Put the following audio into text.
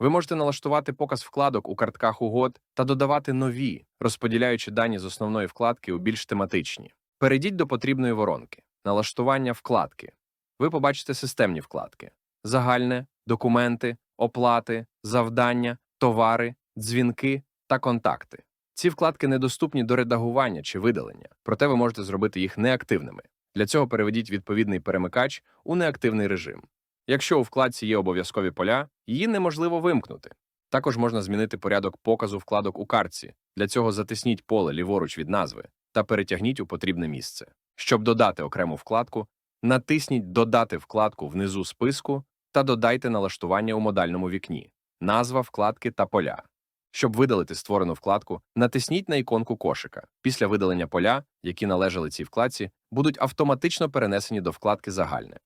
Ви можете налаштувати показ вкладок у картках угод та додавати нові, розподіляючи дані з основної вкладки у більш тематичні. Перейдіть до потрібної воронки, налаштування вкладки. Ви побачите системні вкладки: загальне, документи, оплати, завдання, товари, дзвінки та контакти. Ці вкладки недоступні до редагування чи видалення, проте ви можете зробити їх неактивними. Для цього переведіть відповідний перемикач у неактивний режим. Якщо у вкладці є обов'язкові поля, її неможливо вимкнути. Також можна змінити порядок показу вкладок у картці. Для цього затисніть поле ліворуч від назви та перетягніть у потрібне місце. Щоб додати окрему вкладку, натисніть Додати вкладку внизу списку та додайте налаштування у модальному вікні, назва вкладки та поля. Щоб видалити створену вкладку, натисніть на іконку кошика. Після видалення поля, які належали цій вкладці, будуть автоматично перенесені до вкладки Загальне.